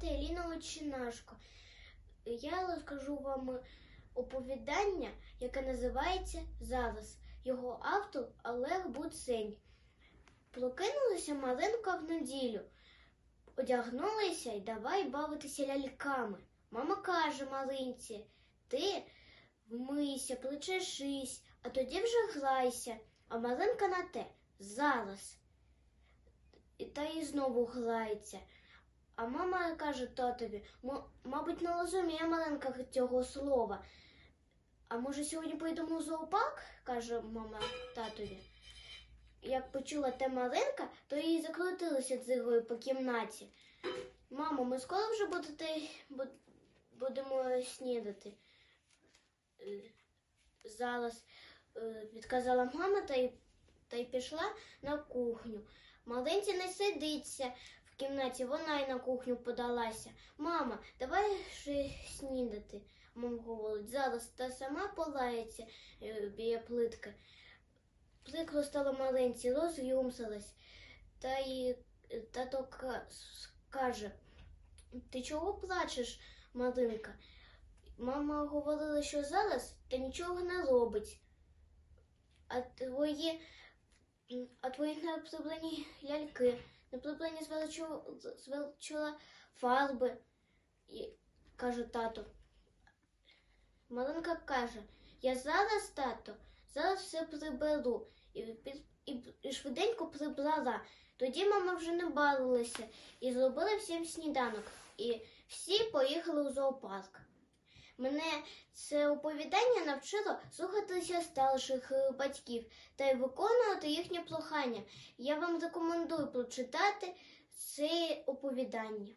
звати Еліна Очинашко. Я розкажу вам оповідання, яке називається Зараз. Його автор Олег Буцень. Прокинулася Маринка в неділю, одягнулася і давай бавитися ляльками. Мама каже Маринці, ти вмийся, причешись, а тоді вже грайся. А Маринка на те зараз. Та й знову грається. А мама каже татові, мабуть, не розуміє Маринка цього слова. А може сьогодні поїдемо в зоопарк? каже мама татові. Як почула те Маринка, то їй закрутилося дзигою по кімнаті. Мамо, ми скоро вже будете, будемо снідати. Е, Зараз е, відказала мама та й, та й пішла на кухню. Маринці не сидиться кімнаті, вона й на кухню подалася. Мама, давай ще снідати. Мама говорить, зараз та сама полається е, біля плитки. Прикро стало маленьці, роз'юмсилась. Та й е, тато каже, ти чого плачеш, Маринка? Мама говорила, що зараз та нічого не робить. А твої, а твої неприблені ляльки, неприблені звелчила фарби, і, каже тато. Маринка каже, я зараз, тато, зараз все приберу. І, і, і швиденько прибрала. Тоді мама вже не бавилася і зробила всім сніданок. І всі поїхали у зоопарк. Мене це оповідання навчило слухатися старших е, батьків та й виконувати їхнє плохання. Я вам рекомендую прочитати це оповідання.